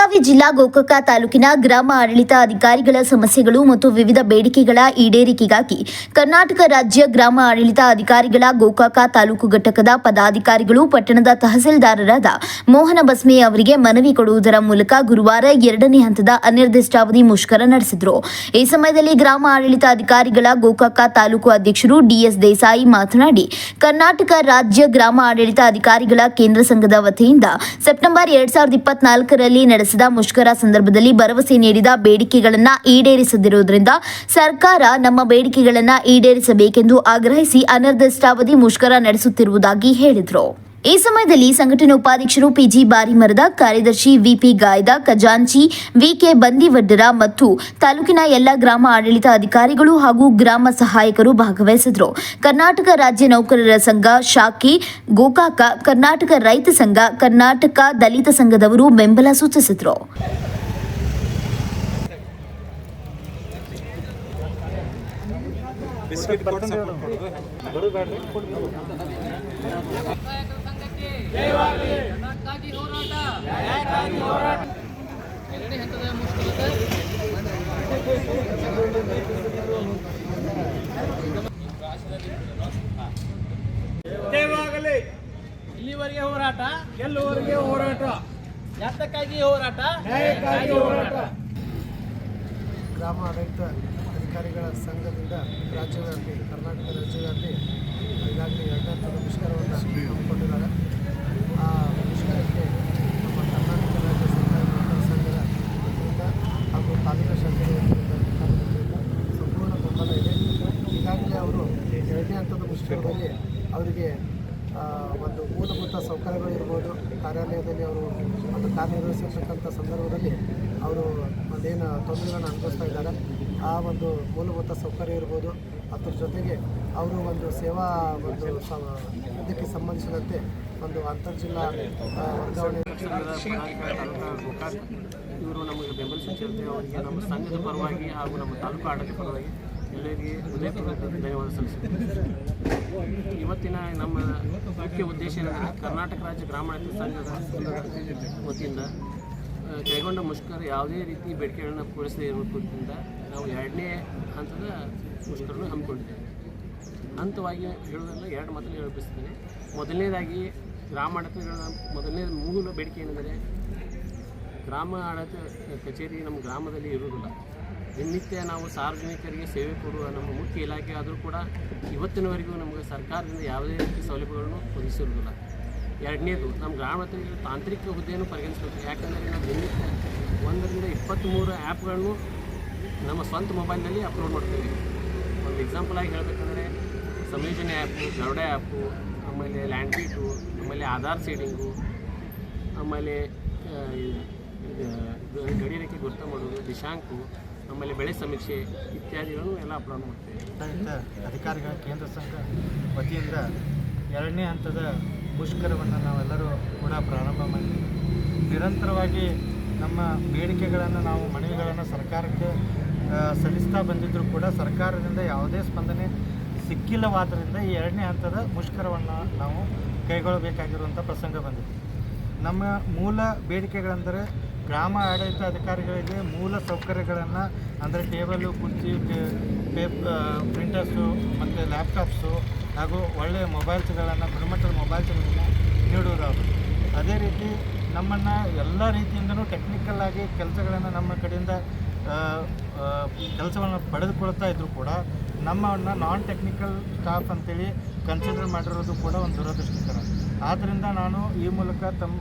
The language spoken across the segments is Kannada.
ಬೆಳಗಾವಿ ಜಿಲ್ಲಾ ಗೋಕಾಕ ತಾಲೂಕಿನ ಗ್ರಾಮ ಆಡಳಿತ ಅಧಿಕಾರಿಗಳ ಸಮಸ್ಯೆಗಳು ಮತ್ತು ವಿವಿಧ ಬೇಡಿಕೆಗಳ ಈಡೇರಿಕೆಗಾಗಿ ಕರ್ನಾಟಕ ರಾಜ್ಯ ಗ್ರಾಮ ಆಡಳಿತ ಅಧಿಕಾರಿಗಳ ಗೋಕಾಕ ತಾಲೂಕು ಘಟಕದ ಪದಾಧಿಕಾರಿಗಳು ಪಟ್ಟಣದ ತಹಸೀಲ್ದಾರರಾದ ಮೋಹನ ಬಸ್ಮೆ ಅವರಿಗೆ ಮನವಿ ಕೊಡುವುದರ ಮೂಲಕ ಗುರುವಾರ ಎರಡನೇ ಹಂತದ ಅನಿರ್ದಿಷ್ಟಾವಧಿ ಮುಷ್ಕರ ನಡೆಸಿದರು. ಈ ಸಮಯದಲ್ಲಿ ಗ್ರಾಮ ಆಡಳಿತ ಅಧಿಕಾರಿಗಳ ಗೋಕಾಕ ತಾಲೂಕು ಅಧ್ಯಕ್ಷರು ಡಿಎಸ್ ದೇಸಾಯಿ ಮಾತನಾಡಿ, ಕರ್ನಾಟಕ ರಾಜ್ಯ ಗ್ರಾಮ ಆಡಳಿತ ಅಧಿಕಾರಿಗಳ ಕೇಂದ್ರ ಸಂಘದ ವತಿಯಿಂದ ಸೆಪ್ಟೆಂಬರ್ ಎರಡ್ ಸಾವಿರದ ಇಪ್ಪತ್ನಾಲ್ಕರಲ್ಲಿ ನಡೆಸಿದ ಮುಷ್ಕರ ಸಂದರ್ಭದಲ್ಲಿ ಭರವಸೆ ನೀಡಿದ ಬೇಡಿಕೆಗಳನ್ನು ಈಡೇರಿಸದಿರುವುದರಿಂದ ಸರ್ಕಾರ ನಮ್ಮ ಬೇಡಿಕೆಗಳನ್ನು ಈಡೇರಿಸಬೇಕೆಂದು ಆಗ್ರಹಿಸಿ ಅನಿರ್ದಿಷ್ಟಾವಧಿ ಮುಷ್ಕರ ನಡೆಸುತ್ತಿರುವುದಾಗಿ ಹೇಳಿದರು. ಈ ಸಮಯದಲ್ಲಿ ಸಂಘಟನೆ ಉಪಾಧ್ಯಕ್ಷರು ಪಿಜಿ ಬಾರಿಮರದ ಕಾರ್ಯದರ್ಶಿ ವಿಪಿ ಗಾಯ್ದ, ಖಜಾಂಚಿ ವಿಕೆ ಬಂದಿವಡ್ಡರ ಮತ್ತು ತಾಲೂಕಿನ ಎಲ್ಲ ಗ್ರಾಮ ಆಡಳಿತ ಅಧಿಕಾರಿಗಳು ಹಾಗೂ ಗ್ರಾಮ ಸಹಾಯಕರು ಭಾಗವಹಿಸಿದರು. ಕರ್ನಾಟಕ ರಾಜ್ಯ ನೌಕರರ ಸಂಘ ಶಾಖೆ, ಗೋಕಾಕ ಕರ್ನಾಟಕ ರೈತ ಸಂಘ, ಕರ್ನಾಟಕ ದಲಿತ ಸಂಘದವರು ಬೆಂಬಲ ಸೂಚಿಸಿದರು. ಹೋರಾಟ ಎರಡನೇ ಹಂತದ ಜಯವಾಗಲಿ. ಇಲ್ಲಿವರೆಗೆ ಹೋರಾಟ. ಗೆಲ್ಲುವವರೆಗೆ ಹೋರಾಟ? ಯಾತಕ್ಕಾಗಿ ಹೋರಾಟ? ಹೋರಾಟ. ಗ್ರಾಮ ಆಡಳಿತ ಅಧಿಕಾರಿಗಳ ಸಂಘದಿಂದ ರಾಜ್ಯವ್ಯಾಪಿ ಕರ್ನಾಟಕ ರಾಜ್ಯವ್ಯಾಪಿ ಈಗಾಗಲೇ ಎರಡನೇ ಹಂತದ ಮುಷ್ಕರವನ್ನು ಹಮ್ಮಿಕೊಂಡಿದ್ದಾರೆ. ಆ ಮುಷ್ಕರಕ್ಕೆ ನಮ್ಮ ಕರ್ನಾಟಕ ರಾಜ್ಯ ಸರ್ಕಾರ ನೌಕರ ಸಂಘದ ವತಿಯಿಂದ ಹಾಗೂ ತಾಲೂಕು ವತಿಯಿಂದ ಸಂಪೂರ್ಣ ಬೆಂಬಲ ಇದೆ. ಈಗಾಗಲೇ ಅವರು ಎರಡನೇ ಹಂತದ ಮುಷ್ಕರದಲ್ಲಿ ಅವರಿಗೆ ಒಂದು ಮೂಲಭೂತ ಸೌಕರ್ಯಗಳು ಇರ್ಬೋದು. ಕಾರ್ಯಾಲಯದಲ್ಲಿ ಅವರು ಒಂದು ಕಾರ್ಯನಿರ್ವಹಿಸಿರ್ತಕ್ಕಂಥ ಸಂದರ್ಭದಲ್ಲಿ ಅವರು ಒಂದೇನು ತೊಂದರೆಗಳನ್ನು ಅನುಭವಿಸ್ತಾ ಇದ್ದಾರೆ. ಆ ಒಂದು ಮೂಲಭೂತ ಸೌಕರ್ಯ ಇರ್ಬೋದು. ಅದ್ರ ಜೊತೆಗೆ ಅವರು ಒಂದು ಸೇವಾ ಒಂದು ಇದಕ್ಕೆ ಸಂಬಂಧಿಸಿದಂತೆ ಒಂದು ಅಂತರ್ಜಿಲ್ಲಾ ವರ್ಗಾವಣೆ ಇವರು ನಮಗೆ ಬೆಂಬಲ ಸೂಚಿಸಿದಂತೆ ಅವರಿಗೆ ನಮ್ಮ ಸಂಘದ ಪರವಾಗಿ ಹಾಗೂ ನಮ್ಮ ತಾಲೂಕು ಆಡಳಿತ ಪರವಾಗಿ ಎಲ್ಲರಿಗೆ ಹೃದಯಪೂರ್ವಕ ಧನ್ಯವಾದ ಸಲ್ಲಿಸುತ್ತೇನೆ. ಇವತ್ತಿನ ನಮ್ಮ ಮುಖ್ಯ ಉದ್ದೇಶ ಏನಂದರೆ ಕರ್ನಾಟಕ ರಾಜ್ಯ ಗ್ರಾಮಾಡಳಿತ ಸಂಘದ ವತಿಯಿಂದ ಕೈಗೊಂಡ ಮುಷ್ಕರ ಯಾವುದೇ ರೀತಿ ಬೇಡಿಕೆಗಳನ್ನು ಪೂರೈಸದೇ ಇರುವುದರಿಂದ ನಾವು ಎರಡನೇ ಹಂತದ ಮುಷ್ಕರನ್ನು ಹಮ್ಮಿಕೊಂಡಿದ್ದೇವೆ. ಹಂತವಾಗಿ ಹೇಳುವುದನ್ನು ಎರಡು ಮಾತನ್ನು ಹೇಳಿಸ್ತೇನೆ ಮೊದಲನೇದಾಗಿ ಗ್ರಾಮ ಆಡಳಿತಗಳ ಮೊದಲನೇ ಮೂಲ ಬೇಡಿಕೆ ಏನೆಂದರೆ ಗ್ರಾಮ ಆಡಳಿತ ಕಚೇರಿ ನಮ್ಮ ಗ್ರಾಮದಲ್ಲಿ ಇರುವುದಿಲ್ಲ. ದಿನನಿತ್ಯ ನಾವು ಸಾರ್ವಜನಿಕರಿಗೆ ಸೇವೆ ಕೊಡುವ ನಮ್ಮ ಮುಖ್ಯ ಇಲಾಖೆ ಆದರೂ ಕೂಡ ಇವತ್ತಿನವರೆಗೂ ನಮಗೆ ಸರ್ಕಾರದಿಂದ ಯಾವುದೇ ರೀತಿ ಸೌಲಭ್ಯಗಳನ್ನು ಒದಗಿಸಿರುವುದಿಲ್ಲ. ಎರಡನೇದು, ನಮ್ಮ ಗ್ರಾಮದಲ್ಲಿ ತಾಂತ್ರಿಕ ಹುದ್ದೆಯನ್ನು ಪರಿಗಣಿಸಬೇಕು. ಯಾಕಂದರೆ ನಾವು ದಿನಕ್ಕೆ ಒಂದರಿಂದ ಇಪ್ಪತ್ತ್ಮೂರು ಆ್ಯಪ್ಗಳನ್ನು ನಮ್ಮ ಸ್ವಂತ ಮೊಬೈಲ್ನಲ್ಲಿ ಅಪ್ಲೋಡ್ ಮಾಡ್ತೀವಿ. ಒಂದು ಎಕ್ಸಾಂಪಲ್ ಆಗಿ ಹೇಳಬೇಕಂದ್ರೆ, ಸಂಯೋಜನೆ ಆ್ಯಪು, ಗರುಡ ಆ್ಯಪು, ಆಮೇಲೆ ಲ್ಯಾಂಡ್ ಬೀಟು ಆಮೇಲೆ ಆಧಾರ್ ಸೀಡಿಂಗು, ಆಮೇಲೆ ಗಡಿ ರೇಖೆ ಗುರುತ ಮಾಡೋದು ದಿಶಾಂಕು, ಆಮೇಲೆ ಬೆಳೆ ಸಮೀಕ್ಷೆ ಇತ್ಯಾದಿಗಳನ್ನು ಎಲ್ಲ ಅಪ್ಲೋಡ್ ಮಾಡ್ತೀವಿ. ಅಧಿಕಾರಿಗಳ ಕೇಂದ್ರ ಸಂಘ ವತಿಯಿಂದ ಎರಡನೇ ಹಂತದ ಮುಷ್ಕರವನ್ನು ನಾವೆಲ್ಲರೂ ಕೂಡ ಪ್ರಾರಂಭ ಮಾಡಿದ್ದೀವಿ ನಿರಂತರವಾಗಿ ನಮ್ಮ ಬೇಡಿಕೆಗಳನ್ನು ನಾವು, ಮನವಿಗಳನ್ನು ಸರ್ಕಾರಕ್ಕೆ ಸಲ್ಲಿಸ್ತಾ ಬಂದಿದ್ದರೂ ಕೂಡ ಸರ್ಕಾರದಿಂದ ಯಾವುದೇ ಸ್ಪಂದನೆ ಸಿಕ್ಕಿಲ್ಲವಾದ್ದರಿಂದ ಈ ಎರಡನೇ ಹಂತದ ಮುಷ್ಕರವನ್ನು ನಾವು ಕೈಗೊಳ್ಳಬೇಕಾಗಿರುವಂಥ ಪ್ರಸಂಗ ಬಂದಿದೆ. ನಮ್ಮ ಮೂಲ ಬೇಡಿಕೆಗಳೆಂದರೆ ಗ್ರಾಮ ಆಡಳಿತ ಅಧಿಕಾರಿಗಳಿಗೆ ಮೂಲ ಸೌಕರ್ಯಗಳನ್ನು, ಅಂದರೆ ಟೇಬಲು, ಕುರ್ಚಿ ಪೇಪ್ ಪ್ರಿಂಟರ್ಸು ಮತ್ತು ಲ್ಯಾಪ್ಟಾಪ್ಸು ಹಾಗೂ ಒಳ್ಳೆಯ ಮೊಬೈಲ್ಸ್ಗಳನ್ನು ಗುಣಮಟ್ಟದ ಮೊಬೈಲ್ಸ್ಗಳನ್ನು ನೀಡುವುದಾಗುತ್ತೆ ಅದೇ ರೀತಿ ನಮ್ಮನ್ನು ಎಲ್ಲ ರೀತಿಯಿಂದಲೂ ಟೆಕ್ನಿಕಲ್ ಆಗಿ ಕೆಲಸಗಳನ್ನು ನಮ್ಮ ಕಡೆಯಿಂದ ಕೆಲಸವನ್ನು ಪಡೆದುಕೊಳ್ತಾ ಇದ್ದರೂ ಕೂಡ ನಮ್ಮನ್ನು ನಾನ್ ಟೆಕ್ನಿಕಲ್ ಸ್ಟಾಫ್ ಅಂತೇಳಿ ಕನ್ಸಿಡರ್ ಮಾಡಿರೋದು ಕೂಡ ಒಂದು ದುರದೃಷ್ಟಕರ. ಆದ್ದರಿಂದ ನಾನು ಈ ಮೂಲಕ ತಮ್ಮ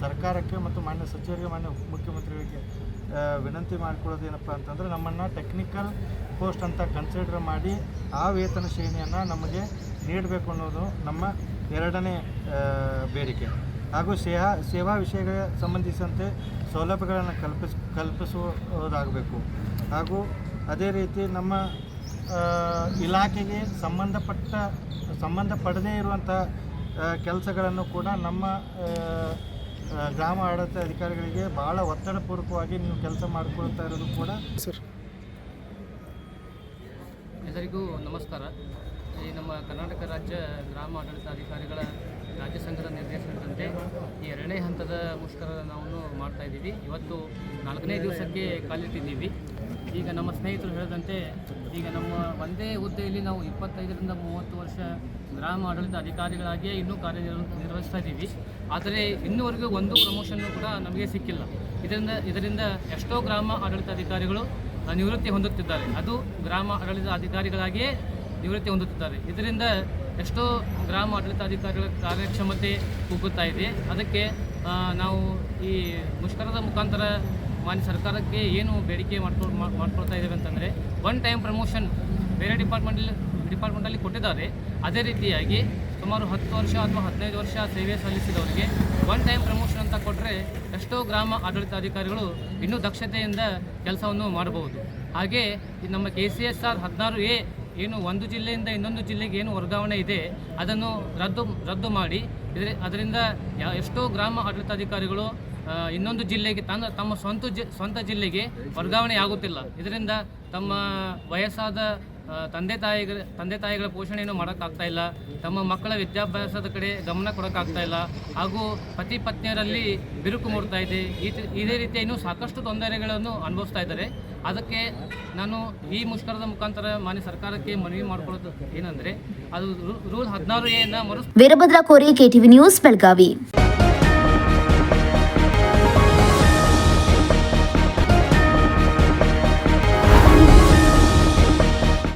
ಸರ್ಕಾರಕ್ಕೆ ಮತ್ತು ಮಾನ್ಯ ಸಚಿವರಿಗೆ ಮಾನ್ಯ ಮುಖ್ಯಮಂತ್ರಿಗಳಿಗೆ ಆ, ವಿನಂತಿ ಮಾಡಿಕೊಳ್ಳೋದೇನಪ್ಪ ಅಂತಂದರೆ ನಮ್ಮನ್ನು ಟೆಕ್ನಿಕಲ್ ಪೋಸ್ಟ್ ಅಂತ ಕನ್ಸಿಡರ್ ಮಾಡಿ ಆ ವೇತನ ಶ್ರೇಣಿಯನ್ನು ನಮಗೆ ನೀಡಬೇಕು ಅನ್ನೋದು ನಮ್ಮ ಎರಡನೇ ಬೇಡಿಕೆ. ಹಾಗೂ ಸೇವಾ ಸೇವಾ ವಿಷಯಗಳಿಗೆ ಸಂಬಂಧಿಸಿದಂತೆ ಸೌಲಭ್ಯಗಳನ್ನು ಕಲ್ಪಿಸ್, ಕಲ್ಪಿಸುವುದಾಗಬೇಕು. ಹಾಗೂ ಅದೇ ರೀತಿ ನಮ್ಮ ಇಲಾಖೆಗೆ ಸಂಬಂಧಪಟ್ಟ ಸಂಬಂಧಪಡದೇ ಇರುವಂಥ ಕೆಲಸಗಳನ್ನು ಕೂಡ ನಮ್ಮ ಗ್ರಾಮ ಆಡಳಿತ ಅಧಿಕಾರಿಗಳಿಗೆ ಭಾಳ ಒತ್ತಡಪೂರ್ವಕವಾಗಿ ನೀವು ಕೆಲಸ ಮಾಡ್ಕೊಳ್ತಾ ಇರೋದು ಕೂಡ ಸರ್. ಎಲ್ಲರಿಗೂ ನಮಸ್ಕಾರ. ಈ ನಮ್ಮ ಕರ್ನಾಟಕ ರಾಜ್ಯ ಗ್ರಾಮ ಆಡಳಿತ ಅಧಿಕಾರಿಗಳ ರಾಜ್ಯ ಸಂಘದ ನಿರ್ದೇಶನದಂತೆ ಈ ಎರಡನೇ ಹಂತದ ಮುಷ್ಕರ ನಾವು ಮಾಡ್ತಾ ಇದ್ದೀವಿ. ಇವತ್ತು ನಾಲ್ಕನೇ ದಿವಸಕ್ಕೆ ಕಾಲಿಟ್ಟಿದ್ದೀವಿ. ಈಗ ನಮ್ಮ ಸ್ನೇಹಿತರು ಹೇಳಿದಂತೆ, ಈಗ ನಮ್ಮ ಒಂದೇ ಹುದ್ದೆಯಲ್ಲಿ ನಾವು ಇಪ್ಪತ್ತೈದರಿಂದ ಮೂವತ್ತು ವರ್ಷ ಗ್ರಾಮ ಆಡಳಿತ ಅಧಿಕಾರಿಗಳಾಗಿಯೇ ಇನ್ನೂ ಕಾರ್ಯನಿರ್ವ ನಿರ್ವಹಿಸ್ತಾ ಇದ್ದೀವಿ. ಆದರೆ ಇನ್ನೂವರೆಗೂ ಒಂದು ಪ್ರಮೋಷನ್ನು ಕೂಡ ನಮಗೆ ಸಿಕ್ಕಿಲ್ಲ. ಇದರಿಂದ ಇದರಿಂದ ಎಷ್ಟೋ ಗ್ರಾಮ ಆಡಳಿತ ಅಧಿಕಾರಿಗಳು ನಿವೃತ್ತಿ ಹೊಂದುತ್ತಿದ್ದಾರೆ. ಅದು ಗ್ರಾಮ ಆಡಳಿತ ಅಧಿಕಾರಿಗಳಾಗಿಯೇ ನಿವೃತ್ತಿ ಹೊಂದುತ್ತಿದ್ದಾರೆ. ಇದರಿಂದ ಎಷ್ಟೋ ಗ್ರಾಮ ಆಡಳಿತಾಧಿಕಾರಿಗಳ ಕಾರ್ಯಕ್ಷಮತೆ ಕುಗ್ಗುತ್ತಾ ಇದೆ. ಅದಕ್ಕೆ ನಾವು ಈ ಮುಷ್ಕರದ ಮುಖಾಂತರ ಮಾನ್ಯ ಸರ್ಕಾರಕ್ಕೆ ಏನು ಬೇಡಿಕೆ ಮಾಡ್ಕೊ ಮಾಡ್ಕೊಳ್ತಾ ಇದ್ದೇವೆ ಅಂತಂದರೆ ಒನ್ ಟೈಮ್ ಪ್ರಮೋಷನ್ ಬೇರೆ ಡಿಪಾರ್ಟ್ಮೆಂಟಲ್ಲಿ ಡಿಪಾರ್ಟ್ಮೆಂಟಲ್ಲಿ ಕೊಟ್ಟಿದ್ದಾರೆ. ಅದೇ ರೀತಿಯಾಗಿ ಸುಮಾರು ಹತ್ತು ವರ್ಷ ಅಥವಾ ಹದಿನೈದು ವರ್ಷ ಸೇವೆ ಸಲ್ಲಿಸಿದವರಿಗೆ ಒನ್ ಟೈಮ್ ಪ್ರಮೋಷನ್ ಅಂತ ಕೊಟ್ಟರೆ ಎಷ್ಟೋ ಗ್ರಾಮ ಆಡಳಿತಾಧಿಕಾರಿಗಳು ಇನ್ನೂ ದಕ್ಷತೆಯಿಂದ ಕೆಲಸವನ್ನು ಮಾಡಬಹುದು. ಹಾಗೆ ನಮ್ಮ ಕೆ ಸಿ ಎಸ್ ಆರ್ ಹದಿನಾರು ಎ ಏನು ಒಂದು ಜಿಲ್ಲೆಯಿಂದ ಇನ್ನೊಂದು ಜಿಲ್ಲೆಗೆ ಏನು ವರ್ಗಾವಣೆ ಇದೆ, ಅದನ್ನು ರದ್ದು ರದ್ದು ಮಾಡಿ. ಇದರ ಅದರಿಂದ ಎಷ್ಟೋ ಗ್ರಾಮ ಆಡಳಿತಾಧಿಕಾರಿಗಳು ಇನ್ನೊಂದು ಜಿಲ್ಲೆಗೆ ತನ್ನ ತಮ್ಮ ಸ್ವಂತ ಜಿ, ಸ್ವಂತ ಜಿಲ್ಲೆಗೆ ವರ್ಗಾವಣೆ ಆಗುತ್ತಿಲ್ಲ. ಇದರಿಂದ ತಮ್ಮ ವಯಸ್ಸಾದ ತಂದೆ ತಾಯಿಗಳ ತಂದೆ ತಾಯಿಗಳ ಪೋಷಣೆಯನ್ನು ಮಾಡೋಕ್ಕಾಗ್ತಾ ಇಲ್ಲ. ತಮ್ಮ ಮಕ್ಕಳ ವಿದ್ಯಾಭ್ಯಾಸದ ಕಡೆ ಗಮನ ಕೊಡೋಕ್ಕಾಗ್ತಾ ಇಲ್ಲ. ಹಾಗೂ ಪತಿ ಪತ್ನಿಯರಲ್ಲಿ ಬಿರುಕು ಮೂಡ್ತಾ ಇದೆ. ಇದೇ ರೀತಿಯ ಇನ್ನೂ ಸಾಕಷ್ಟು ತೊಂದರೆಗಳನ್ನು ಅನುಭವಿಸ್ತಾ ಇದ್ದಾರೆ. ಅದಕ್ಕೆ ನಾನು ಈ ಮುಷ್ಕರದ ಮುಖಾಂತರ ಮಾನ್ಯ ಸರ್ಕಾರಕ್ಕೆ ಮನವಿ ಮಾಡಿಕೊಳ್ಳೋದು ಏನಂದರೆ, ಅದು ರೂಲ್ ಹದಿನಾರು ಏನ ಮರು ವೀರಭದ್ರ ಕೋರಿ ಕೆಟಿವಿ ನ್ಯೂಸ್ ಬೆಳಗಾವಿ.